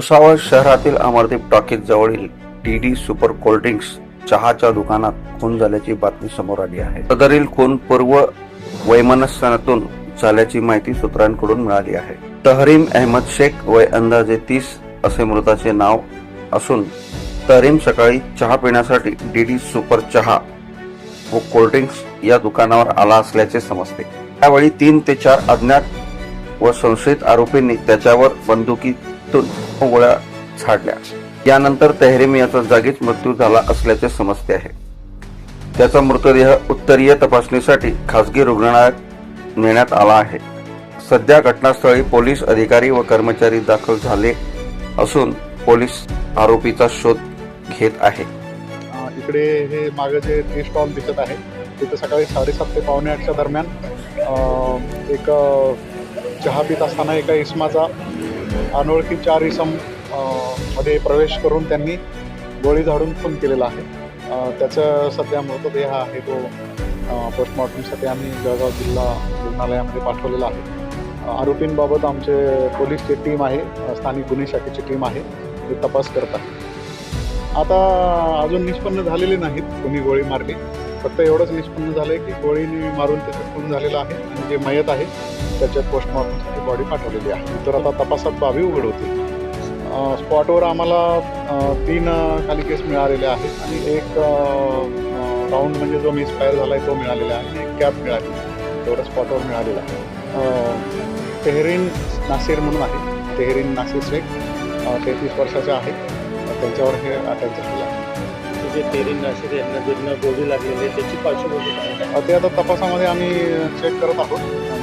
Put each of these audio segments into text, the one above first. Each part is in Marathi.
भुसावळ शहरातील अमरदीप टॉकीज जवळील D D super cold drinks चहाच्या दुकानात खून झाल्याची बातमी समोर आली आहे. सदरील खून पूर्व वैमनस्यातून झाल्याची माहिती सूत्रांकडून मिळाली आहे. तहरीम अहमद शेख वय अंदाजे तीस असे मृताचे नाव असून तहरीम सकाळी चहा पिण्यासाठी डी डी सुपर चहा व कोल्ड्रिंक्स या दुकानावर आला असल्याचे समजते. त्यावेळी तीन ते चार अज्ञात व संशयित आरोपींनी त्याच्यावर बंदुकी बंदुकीतून गोळ्या झाडल्या. यानंतर तेहरीम याचा जागीच मृत्यू झाला असल्याचे समजते आहे. त्याचा मृतदेह उत्तरीय तपासणीसाठी खासगी रुग्णालयात नेण्यात आला आहे. सध्या घटनास्थळी पोलीस अधिकारी व कर्मचारी दाखल झाले असून पोलीस आरोपीचा शोध घेत आहे. इकडे हे मागे जे टी स्टॉल दिसत आहे तिथं सकाळी साडेसात ते पावणे आठच्या दरम्यान एक चहा पित असताना एका इसमाचा अनोळखी चार इसममध्ये प्रवेश करून त्यांनी गोळी झाडून खून केलेला आहे. त्याचं सध्या मृतदेह आहे तो पोस्टमॉर्टमसाठी आम्ही जळगाव जिल्हा रुग्णालयामध्ये पाठवलेला आहे. आरोपींबाबत आमचे पोलीसची टीम आहे स्थानिक गुन्हे शाखेची टीम आहे ते तपास करत आहे. आता अजून निष्पन्न झालेले नाहीत कोणी गोळी मारली. फक्त एवढंच निष्पन्न झालंय की गोळीने मारून त्याचं खून झालेला आहे आणि जे मयत आहे त्याच्यात पोस्टमॉर्टमसाठी बॉडी पाठवलेली आहे. तर आता तपासात बाबी उघड होतील स्पॉटवर आम्हाला तीन खाली केस मिळालेले आहेत. आणि एक राऊंड म्हणजे जो मिसफायर झाला आहे तो मिळालेला आहे. आणि एक कॅप मिळाली. तेवढं स्पॉटवर मिळालेला आहे. तेहरीन नासिर म्हणून आहे. तेहरीन नासिर शेख तेहतीस वर्षाचे आहे. त्यांच्यावर हे अटॅक झालेलं आहे. जे तेरीन नाशिक यांना ज्यांना गोळी लागलेली आहे त्याची पार्श्वभूमी काय आहे? ते आता तपासामध्ये आम्ही चेक करत आहोत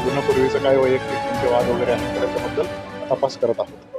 गुन्हापूर्वीचं काय वैयक्तिक त्यांचे वाद वगैरे आहे तर त्याच्याबद्दल तपास करत आहोत